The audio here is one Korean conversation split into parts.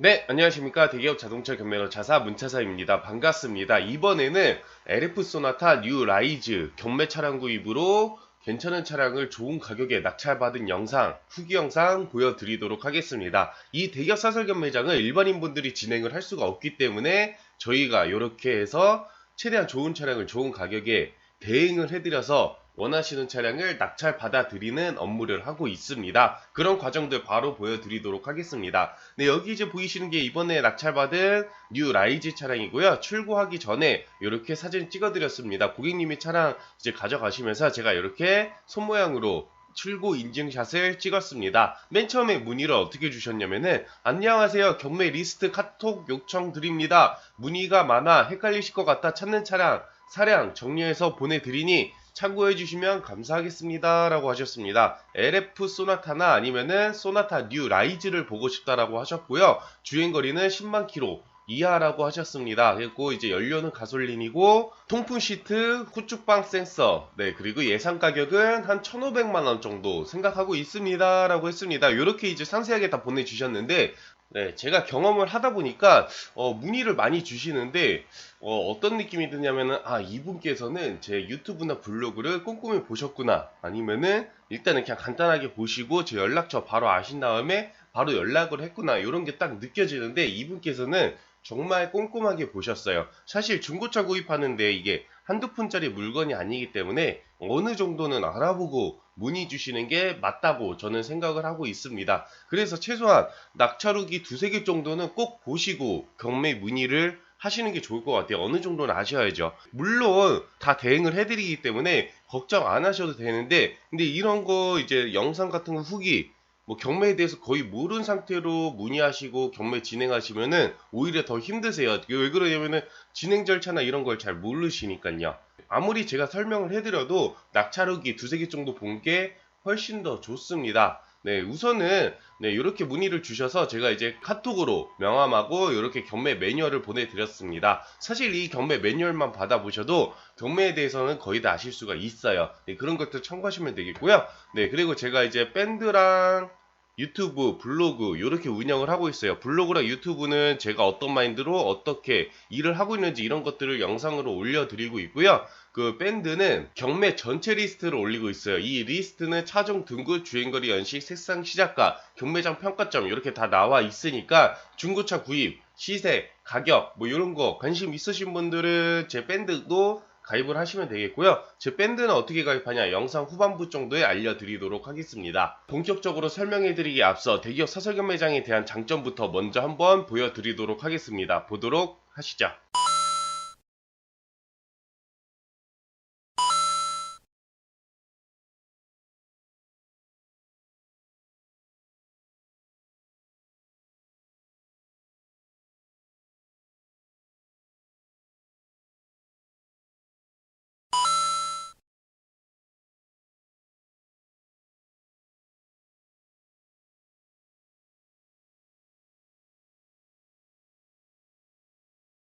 네, 안녕하십니까. 대기업 자동차 경매로 자사 문차사입니다. 반갑습니다. 이번에는 LF 소나타 뉴 라이즈 경매 차량 구입으로 괜찮은 차량을 좋은 가격에 낙찰받은 영상, 후기 영상 보여드리도록 하겠습니다. 이 대기업 사설 경매장은 일반인분들이 진행을 할 수가 없기 때문에 저희가 이렇게 해서 최대한 좋은 차량을 좋은 가격에 대행을 해드려서 원하시는 차량을 낙찰 받아들이는 업무를 하고 있습니다. 그런 과정들 바로 보여드리도록 하겠습니다. 네, 여기 이제 보이시는 게 이번에 낙찰받은 뉴 라이즈 차량이고요. 출고하기 전에 이렇게 사진 찍어드렸습니다. 고객님이 차량 이제 가져가시면서 제가 이렇게 손모양으로 출고 인증샷을 찍었습니다. 맨 처음에 문의를 어떻게 주셨냐면은 안녕하세요 경매 리스트 카톡 요청 드립니다. 문의가 많아 헷갈리실 것 같아 찾는 차량 사량 정리해서 보내드리니 참고해 주시면 감사하겠습니다 라고 하셨습니다. LF 소나타나 아니면은 소나타 뉴 라이즈를 보고 싶다라고 하셨고요. 주행거리는 10만 킬로 이하라고 하셨습니다. 그리고 이제 연료는 가솔린이고 통풍 시트, 후축방 센서, 네 그리고 예상 가격은 한 1,500만 원 정도 생각하고 있습니다라고 했습니다. 이렇게 이제 상세하게 다 보내주셨는데 네, 제가 경험을 하다 보니까 어, 문의를 많이 주시는데 어, 떤 느낌이 드냐면은 아 이분께서는 제 유튜브나 블로그를 꼼꼼히 보셨구나 아니면은 일단은 그냥 간단하게 보시고 제 연락처 바로 아신 다음에 바로 연락을 했구나 이런 게 딱 느껴지는데 이분께서는 정말 꼼꼼하게 보셨어요. 사실 중고차 구입하는데 이게 한두 푼짜리 물건이 아니기 때문에 어느 정도는 알아보고 문의 주시는 게 맞다고 저는 생각을 하고 있습니다. 그래서 최소한 낙찰후기 두세 개 정도는 꼭 보시고 경매 문의를 하시는 게 좋을 것 같아요. 어느 정도는 아셔야죠. 물론 다 대응을 해드리기 때문에 걱정 안 하셔도 되는데, 근데 이런 거 이제 영상 같은 거 후기, 뭐 경매에 대해서 거의 모르는 상태로 문의하시고 경매 진행하시면은 오히려 더 힘드세요. 왜 그러냐면은 진행 절차나 이런 걸 잘 모르시니까요. 아무리 제가 설명을 해드려도 낙찰후기 두세 개 정도 본 게 훨씬 더 좋습니다. 네, 우선은 네, 이렇게 문의를 주셔서 제가 이제 카톡으로 명함하고 이렇게 경매 매뉴얼을 보내드렸습니다. 사실 이 경매 매뉴얼만 받아보셔도 경매에 대해서는 거의 다 아실 수가 있어요. 네, 그런 것들 참고하시면 되겠고요. 네, 그리고 제가 이제 밴드랑 유튜브, 블로그 이렇게 운영을 하고 있어요. 블로그랑 유튜브는 제가 어떤 마인드로 어떻게 일을 하고 있는지 이런 것들을 영상으로 올려드리고 있고요. 그 밴드는 경매 전체 리스트를 올리고 있어요. 이 리스트는 차종 등급, 주행거리 연식, 색상 시작가, 경매장 평가점 이렇게 다 나와 있으니까 중고차 구입, 시세, 가격 뭐 이런 거 관심 있으신 분들은 제 밴드도 가입을 하시면 되겠고요. 제 밴드는 어떻게 가입하냐 영상 후반부 정도에 알려드리도록 하겠습니다. 본격적으로 설명해드리기 앞서 대기업 사설경 매장에 대한 장점부터 먼저 한번 보여드리도록 하겠습니다. 보도록 하시죠.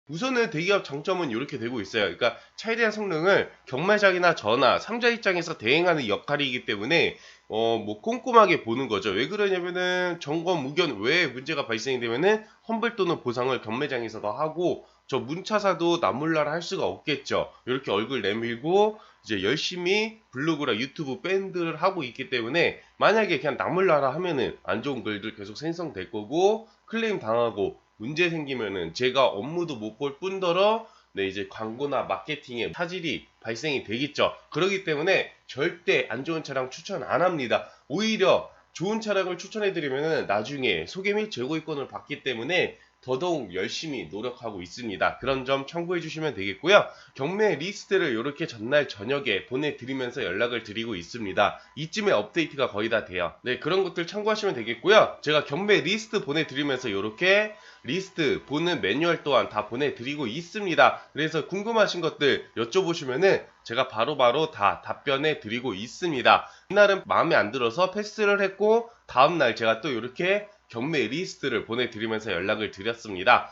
우선은 대기업 장점은 이렇게 되고 있어요. 그러니까 차에 성능을 경매장이나 저나 상자 입장에서 대행하는 역할이기 때문에 어 뭐 꼼꼼하게 보는 거죠. 왜 그러냐면은 점검 의견 왜 문제가 발생이 되면은 험블 또는 보상을 경매장에서도 하고 저 문차사도 나몰라라 할 수가 없겠죠. 이렇게 얼굴 내밀고 이제 열심히 블로그랑 유튜브 밴드를 하고 있기 때문에 만약에 그냥 나몰라라 하면은 안 좋은 글들 계속 생성될 거고 클레임 당하고 문제 생기면은 제가 업무도 못 볼 뿐더러 네, 이제 광고나 마케팅에 차질이 발생이 되겠죠. 그렇기 때문에 절대 안 좋은 차량 추천 안 합니다. 오히려 좋은 차량을 추천해 드리면 나중에 소개 및 재고이권을 받기 때문에 더더욱 열심히 노력하고 있습니다. 그런 점 참고해 주시면 되겠고요. 경매 리스트를 이렇게 전날 저녁에 보내드리면서 연락을 드리고 있습니다. 이쯤에 업데이트가 거의 다 돼요. 네, 그런 것들 참고하시면 되겠고요. 제가 경매 리스트 보내드리면서 이렇게 리스트 보는 매뉴얼 또한 다 보내드리고 있습니다. 그래서 궁금하신 것들 여쭤보시면은 제가 바로바로 다 답변해 드리고 있습니다. 이날은 마음에 안 들어서 패스를 했고 다음날 제가 또 이렇게 경매 리스트를 보내드리면서 연락을 드렸습니다.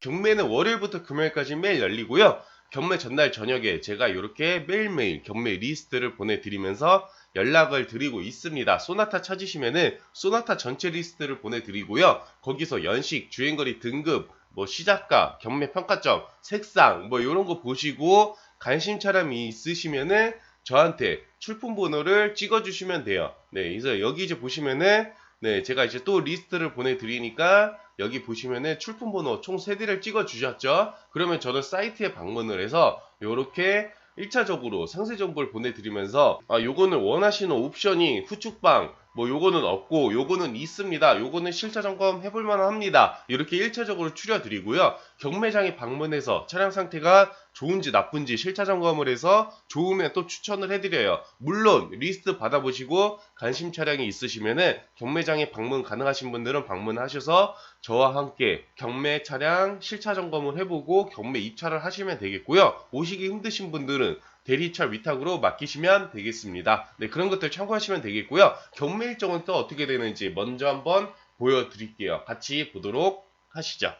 경매는 월요일부터 금요일까지 매일 열리고요. 경매 전날 저녁에 제가 이렇게 매일매일 경매 리스트를 보내드리면서 연락을 드리고 있습니다. 소나타 찾으시면은 소나타 전체 리스트를 보내드리고요. 거기서 연식, 주행거리 등급, 뭐 시작가, 경매 평가점, 색상 뭐 이런 거 보시고 관심 차량이 있으시면은 저한테 출품 번호를 찍어 주시면 돼요. 네, 그래서 여기 이제 보시면은 네, 제가 이제 또 리스트를 보내 드리니까 여기 보시면은 출품 번호 총 3대를 찍어 주셨죠? 그러면 저는 사이트에 방문을 해서 요렇게 1차적으로 상세 정보를 보내 드리면서 아 요거는 원하시는 옵션이 후축방 뭐 요거는 없고 요거는 있습니다. 요거는 실차 점검 해볼 만합니다. 이렇게 1차적으로 추려드리고요. 경매장에 방문해서 차량 상태가 좋은지 나쁜지 실차 점검을 해서 좋으면 또 추천을 해드려요. 물론 리스트 받아보시고 관심 차량이 있으시면은 경매장에 방문 가능하신 분들은 방문하셔서 저와 함께 경매 차량 실차 점검을 해보고 경매 입찰을 하시면 되겠고요. 오시기 힘드신 분들은 대리차 위탁으로 맡기시면 되겠습니다. 네, 그런 것들 참고하시면 되겠고요. 경매 일정은 또 어떻게 되는지 먼저 한번 보여드릴게요. 같이 보도록 하시죠.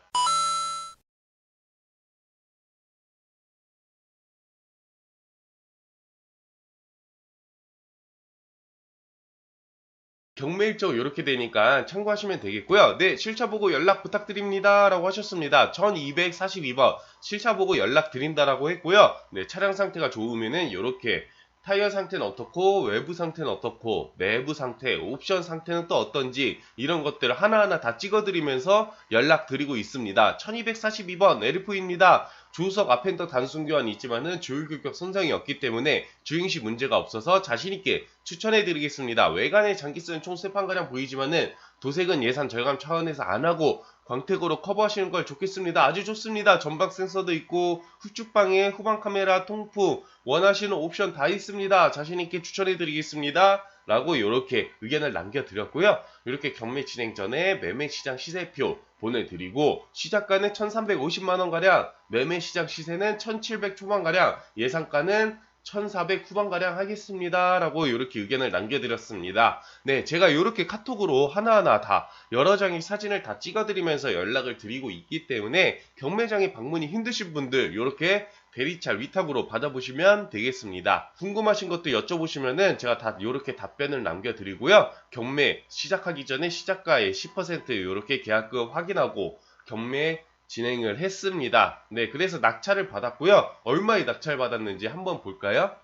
경매 일정 이렇게 되니까 참고하시면 되겠고요. 네, 실차 보고 연락 부탁드립니다. 라고 하셨습니다. 1242번 실차 보고 연락 드린다라고 했고요. 네, 차량 상태가 좋으면은 이렇게 타이어 상태는 어떻고 외부 상태는 어떻고 내부 상태, 옵션 상태는 또 어떤지 이런 것들을 하나하나 다 찍어드리면서 연락드리고 있습니다. 1242번 LF입니다. 조수석 앞엔더 단순 교환이 있지만은 조율 규격 손상이 없기 때문에 주행 시 문제가 없어서 자신 있게 추천해 드리겠습니다. 외관에 장기스는 총 3판가량 보이지만은 도색은 예산 절감 차원에서 안 하고 광택으로 커버하시는 걸 좋겠습니다. 아주 좋습니다. 전방 센서도 있고 후축방에 후방 카메라 통풍 원하시는 옵션 다 있습니다. 자신 있게 추천해 드리겠습니다. 라고 이렇게 의견을 남겨드렸고요. 이렇게 경매 진행 전에 매매 시장 시세표 보내드리고 시작가는 1350만원가량 매매 시장 시세는 1700 초반가량 예상가는 1400 후반가량 하겠습니다. 라고 이렇게 의견을 남겨드렸습니다. 네, 제가 이렇게 카톡으로 하나하나 다 여러 장의 사진을 다 찍어드리면서 연락을 드리고 있기 때문에 경매장에 방문이 힘드신 분들 이렇게 대리차 위탁으로 받아보시면 되겠습니다. 궁금하신 것도 여쭤보시면은 제가 다 이렇게 답변을 남겨드리고요. 경매 시작하기 전에 시작가의 10% 이렇게 계약금 확인하고 경매 진행을 했습니다. 네, 그래서 낙찰을 받았고요. 얼마에 낙찰 받았는지 한번 볼까요?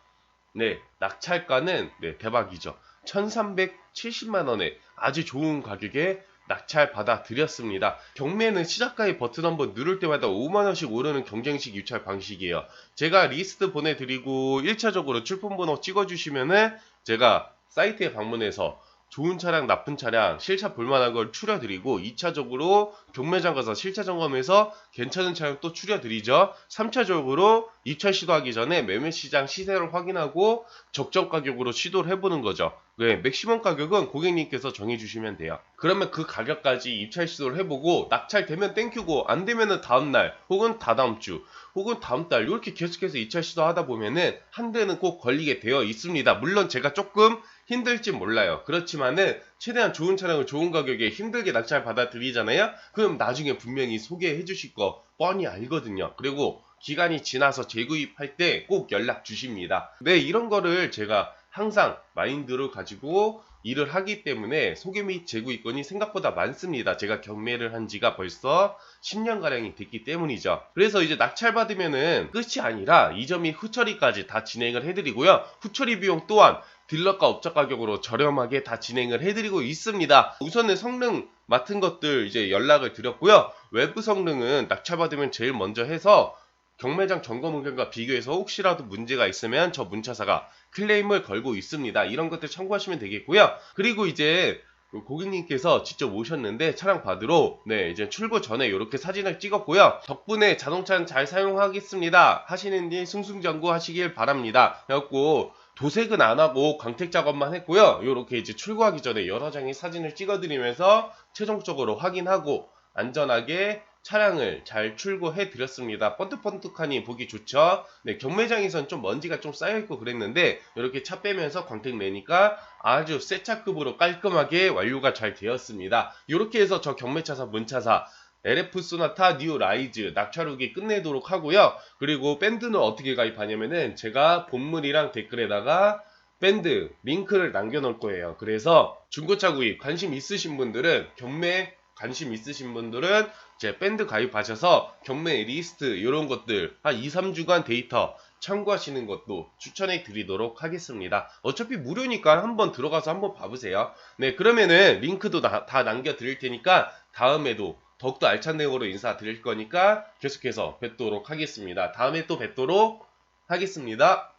네, 낙찰가는 네, 대박이죠. 1370만 원에 아주 좋은 가격에 낙찰 받아 드렸습니다. 경매는 시작가의 버튼 한번 누를 때마다 5만원씩 오르는 경쟁식 유찰 방식이에요. 제가 리스트 보내드리고 1차적으로 출품번호 찍어주시면은 제가 사이트에 방문해서 좋은 차량, 나쁜 차량, 실차 볼만한 걸 추려드리고 2차적으로 경매장 가서 실차 점검해서 괜찮은 차량 또 추려드리죠. 3차적으로 입찰 시도하기 전에 매매 시장 시세를 확인하고 적정 가격으로 시도를 해보는 거죠. 네, 맥시멈 가격은 고객님께서 정해주시면 돼요. 그러면 그 가격까지 입찰 시도를 해보고 낙찰되면 땡큐고 안 되면은 다음날 혹은 다다음 주 혹은 다음 달 이렇게 계속해서 입찰 시도하다 보면은 한 대는 꼭 걸리게 되어 있습니다. 물론 제가 조금 힘들지 몰라요. 그렇지만은 최대한 좋은 차량을 좋은 가격에 힘들게 낙찰 받아들이잖아요. 그럼 나중에 분명히 소개해 주실 거 뻔히 알거든요. 그리고 기간이 지나서 재구입할 때 꼭 연락 주십니다. 네, 이런 거를 제가 항상 마인드로 가지고 일을 하기 때문에 소개 및 재구입건이 생각보다 많습니다. 제가 경매를 한 지가 벌써 10년가량이 됐기 때문이죠. 그래서 이제 낙찰받으면은 끝이 아니라 이점이 후처리까지 다 진행을 해드리고요. 후처리 비용 또한 딜러가 업자 가격으로 저렴하게 다 진행을 해드리고 있습니다. 우선은 성능 맡은 것들 이제 연락을 드렸고요. 외부 성능은 낙찰받으면 제일 먼저 해서 경매장 점검 의견과 비교해서 혹시라도 문제가 있으면 저 문차사가 클레임을 걸고 있습니다. 이런 것들 참고하시면 되겠고요. 그리고 이제 고객님께서 직접 오셨는데 차량 받으러 네 이제 출고 전에 이렇게 사진을 찍었고요. 덕분에 자동차는 잘 사용하겠습니다. 하시는지 승승장구 하시길 바랍니다. 그래갖고 도색은 안 하고 광택 작업만 했고요. 이렇게 이제 출고하기 전에 여러 장의 사진을 찍어드리면서 최종적으로 확인하고 안전하게 차량을 잘 출고해 드렸습니다. 번뜩번뜩하니 보기 좋죠? 네, 경매장에선 좀 먼지가 좀 쌓여있고 그랬는데 이렇게 차 빼면서 광택 내니까 아주 새 차급으로 깔끔하게 완료가 잘 되었습니다. 이렇게 해서 저 경매차사 문차사 LF 소나타 뉴 라이즈 낙찰후기 끝내도록 하고요. 그리고 밴드는 어떻게 가입하냐면은 제가 본문이랑 댓글에다가 밴드 링크를 남겨놓을 거예요. 그래서 중고차 구입 관심 있으신 분들은 경매 관심 있으신 분들은 제 밴드 가입하셔서 경매 리스트 이런 것들 한 2, 3주간 데이터 참고하시는 것도 추천해 드리도록 하겠습니다. 어차피 무료니까 한번 들어가서 한번 봐보세요. 네, 그러면은 링크도 다, 다 남겨 드릴 테니까 다음에도 더욱더 알찬 내용으로 인사드릴 거니까 계속해서 뵙도록 하겠습니다. 다음에 또 뵙도록 하겠습니다.